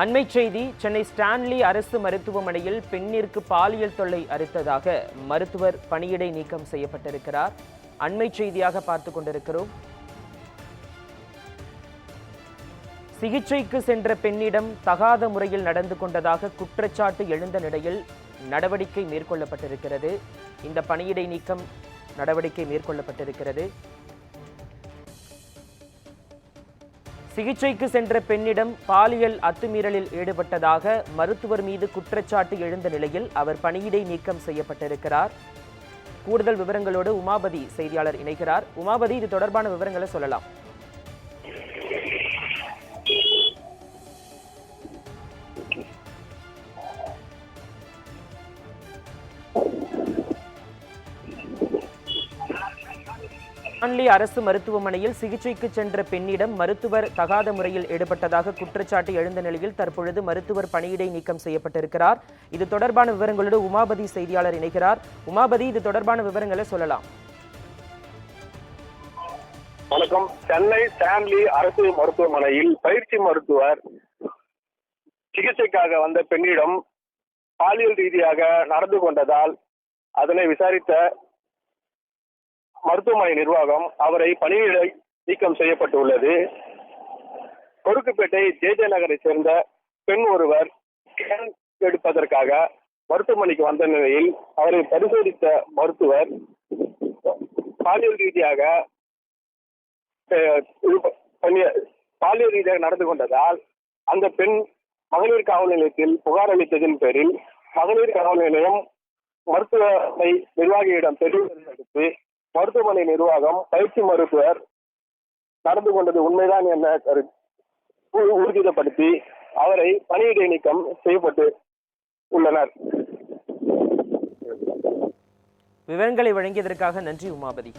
அண்மை செய்தி சென்னை ஸ்டான்லி அரசு மருத்துவமனையில் பெண்ணிற்கு பாலியல் தொல்லை அறுத்ததாக மருத்துவர் பணியிடை நீக்கம் செய்யப்பட்டிருக்கிறார். அண்மை செய்தியாக பார்த்து கொண்டிருக்கிறோம். சிகிச்சைக்கு சென்ற பெண்ணிடம் தகாத முறையில் நடந்து கொண்டதாக குற்றச்சாட்டு எழுந்த நிலையில் நடவடிக்கை மேற்கொள்ளப்பட்டிருக்கிறது. இந்த பணியிடை நீக்கம் நடவடிக்கை மேற்கொள்ளப்பட்டிருக்கிறது. சிகிச்சைக்கு சென்ற பெண்ணிடம் பாலியல் அத்துமீறலில் ஈடுபட்டதாக மருத்துவர் மீது குற்றச்சாட்டு எழுந்த நிலையில் அவர் பணியிடை நீக்கம் செய்யப்பட்டிருக்கிறார். கூடுதல் விவரங்களோடு உமாபதி செய்தியாளர் இணைகிறார். உமாபதி இது தொடர்பான விவரங்களை சொல்லலாம். ஸ்டான்லி அரசு மருத்துவமனையில் சிகிச்சைக்கு சென்ற பெண்ணிடம் மருத்துவர் தகாத முறையில் ஈடுபட்டதாக குற்றச்சாட்டு எழுந்த நிலையில் தற்பொழுது மருத்துவர் பணியிடை நீக்கம் செய்யப்பட்டிருக்கிறார். இது தொடர்பான விவரங்களோடு உமாபதி செய்தியாளர் இணைகிறார். உமாபதி இது தொடர்பான விவரங்களை சொல்லலாம். வணக்கம். சென்னை ஸ்டான்லி அரசு மருத்துவமனையில் பயிற்சி மருத்துவர் சிகிச்சைக்காக வந்த பெண்ணிடம் பாலியல் ரீதியாக நடந்து கொண்டதால் அதனை விசாரித்த மருத்துவமனை நிர்வாகம் அவரை பணியிடை நீக்கம் செய்யப்பட்டுள்ளது. கொருக்குப்பேட்டை ஜேஜே நகரை சேர்ந்த பெண் ஒருவர் ஸ்கேன் எடுப்பதற்காக மருத்துவமனைக்கு வந்த நிலையில் அவரை பரிசோதித்த மருத்துவர் பாலியல் ரீதியாக பாலியல் ரீதியாக நடந்து கொண்டதால் அந்த பெண் மகளிர் காவல் நிலையத்தில் புகார் அளித்ததின் பேரில் மகளிர் காவல் நிலையம் மருத்துவமனை நிர்வாகியிடம் தெரிவித்ததை அடுத்து மருத்துவமனை நிர்வாகம் பயிற்சி மருத்துவர் நடந்து கொண்டது உண்மைதான் என கரு- ஊர்ஜிதப்படுத்தி அவரை பணியிடை நீக்கம் செய்யப்பட்டு உள்ளனர். விவரங்களை வழங்கியதற்காக நன்றி உமாபதி.